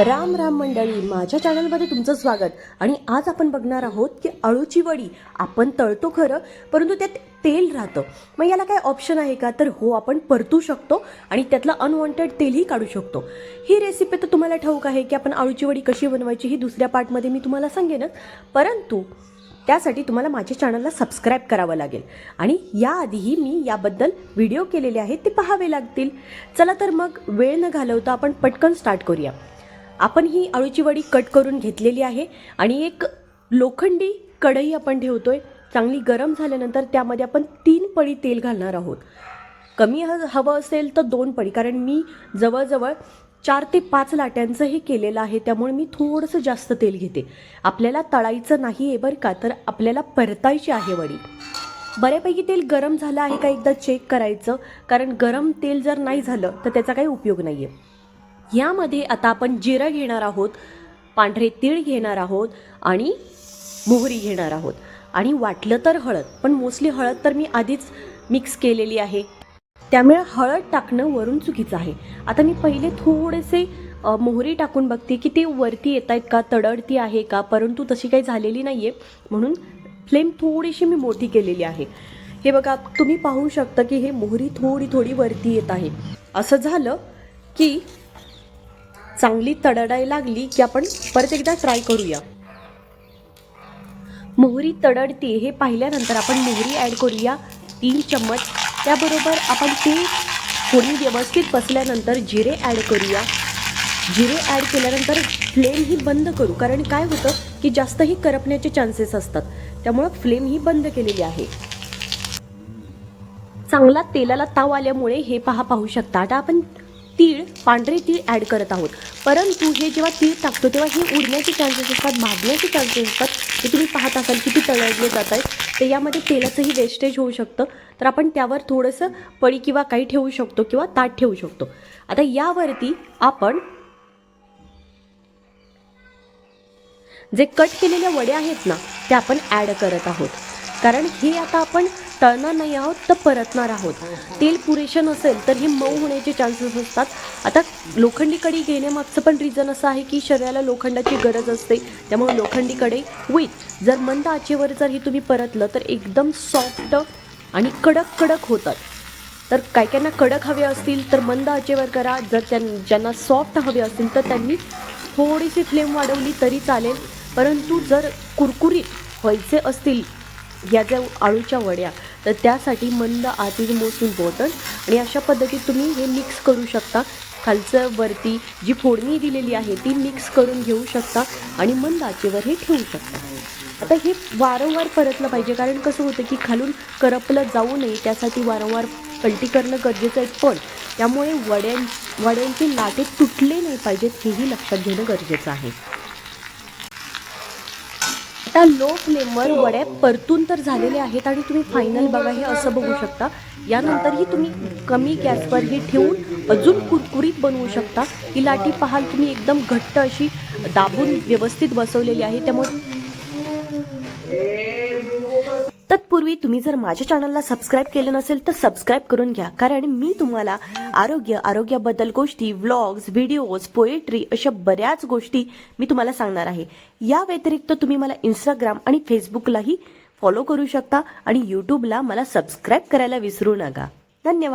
राम राम मंडळी माझ्या चॅनलमध्ये तुमचं स्वागत. आणि आज आपण बघणार आहोत की अळूची वडी आपण तळतो खरं परंतु त्यात तेल राहतं. मग याला काय ऑप्शन आहे का? तर हो आपण परतू शकतो आणि त्यातलं अनवॉन्टेड तेलही काढू शकतो. ही रेसिपी तर तुम्हाला ठाऊक आहे की आपण अळूची वडी कशी बनवायची ही दुसऱ्या पार्टमध्ये मी तुम्हाला सांगेनच. परंतु त्यासाठी तुम्हाला माझ्या चॅनलला सबस्क्राईब करावं लागेल. आणि याआधीही मी याबद्दल व्हिडिओ केलेले आहेत ते पाहावे लागतील. चला तर मग वेळ न घालवता आपण पटकन स्टार्ट करूया. आपण ही अळूची वडी कट करून घेतलेली आहे आणि एक लोखंडी कढई आपण ठेवतोय. चांगली गरम झाल्यानंतर त्यामध्ये आपण तीन पळी तेल घालणार आहोत. कमी ह हवं असेल तर दोन पळी कारण मी जवळजवळ चार ते पाच लाट्यांचं हे केलेलं आहे त्यामुळे मी थोडंसं जास्त तेल घेते. आपल्याला तळायचं नाही आहे बरं का तर आपल्याला परतायची आहे वडी. बऱ्यापैकी तेल गरम झालं आहे का एकदा चेक करायचं कारण गरम तेल जर नाही झालं तर त्याचा काही उपयोग नाही आहे यामध्ये आता आपण जिरं घेणार आहोत पांढरे तीळ घेणार आहोत आणि मोहरी घेणार आहोत. आणि वाटलं तर हळद पण मोस्टली हळद तर मी आधीच मिक्स केलेली आहे. त्यामुळे हळद टाकणं वरून चुकीचं आहे. आता मी पहिले थोडेसे मोहरी टाकून बघते की ते वरती येत आहेत का तडडती आहे का परंतु तशी काही झालेली नाही आहे म्हणून फ्लेम थोडीशी मी मोठी केलेली आहे. हे बघा तुम्ही पाहू शकता की हे मोहरी थोडी थोडी वरती येत आहे. असं झालं की चांगली तडडायला लागली की आपण परत एकदा ट्राय करूया. मोहरी तडडते हे पाहिल्यानंतर आपण मोहरी ॲड करूया तीन चम्मच. त्याबरोबर आपण ते थोडी व्यवस्थित बसल्यानंतर जिरे ॲड करूया. जिरे ॲड केल्यानंतर फ्लेम ही बंद करू कारण काय होतं की जास्तही करपण्याचे चान्सेस असतात. त्यामुळं फ्लेम ही बंद केलेली आहे. चांगला तेलाला ताव आल्यामुळे हे पहा पाहू शकता. आता आपण तीळ पांढरे तीळ ॲड करत आहोत. परंतु हे जेव्हा तीळ टाकतो तेव्हा हे उडण्याचे चान्सेस असतात भाजण्याचे चान्सेस असतात. ते तुम्ही पाहत असाल किती तळले जात आहेत. तर यामध्ये तेलाचंही वेस्टेज होऊ शकतं. तर आपण त्यावर थोडंसं पळी किंवा काही ठेवू शकतो किंवा ताट ठेवू शकतो. आता यावरती आपण जे कट केलेल्या वड्या आहेत ना त्या आपण ॲड करत आहोत. कारण हे आता आपण तळणार नाही आहोत तर परतणार आहोत. तेल पुरेसे नसेल तर हे मऊ होण्याचे चान्सेस असतात. आता लोखंडी कडी घेण्यामागचं पण रिझन असं आहे की शरीराला लोखंडाची गरज असते. त्यामुळे लोखंडी कडे विथ जर मंद आचेवर जर हे तुम्ही परतलं तर एकदम सॉफ्ट आणि कडक कडक होतात. तर काही काहींना कडक हवे असतील तर मंद आचेवर करा. जर त्यां ज्यांना सॉफ्ट हवे असतील तर त्यांनी थोडीशी फ्लेम वाढवली तरी चालेल. परंतु जर कुरकुरीत व्हायचे असतील या ज्या आळूच्या वड्या तर त्यासाठी मंद आतील इज मोस्ट इम्पॉर्टंट आणि अशा पद्धतीत तुम्ही हे मिक्स करू शकता. खालचं वरती जी फोडणी दिलेली आहे ती मिक्स करून घेऊ शकता आणि मंद आचेवर हे ठेवू शकता. आता हे वारंवार परतलं पाहिजे कारण कसं होतं की खालून करपलं जाऊ नये त्यासाठी वारंवार पलटी करणं गरजेचं आहे. पण त्यामुळे वड्यां वड्यांचे लाटे तुटले नाही पाहिजेत हेही लक्षात घेणं गरजेचं आहे. आता लो फ्लेमवर वड्या परतून तर झालेल्या आहेत आणि तुम्ही फायनल बघा हे असं बघू शकता. यानंतरही तुम्ही कमी गॅसवर हे ठेवून अजून कुरकुरीत बनवू शकता. ही लाटी पाहाल तुम्ही एकदम घट्ट अशी दाबून व्यवस्थित बसवलेली आहे. त्यामुळे तत्पूर्वी तुम्ही जर माझ्या चॅनलला सबस्क्राईब केलं नसेल तर सबस्क्राईब करून घ्या. कारण मी तुम्हाला आरोग्य आरोग्याबद्दल गोष्टी व्लॉग्स व्हिडिओज पोएट्री अशा बऱ्याच गोष्टी मी तुम्हाला सांगणार आहे. या व्यतिरिक्त तुम्ही मला इंस्टाग्राम आणि फेसबुकलाही फॉलो करू शकता आणि यूट्यूबला मला सबस्क्राईब करायला विसरू नका. धन्यवाद.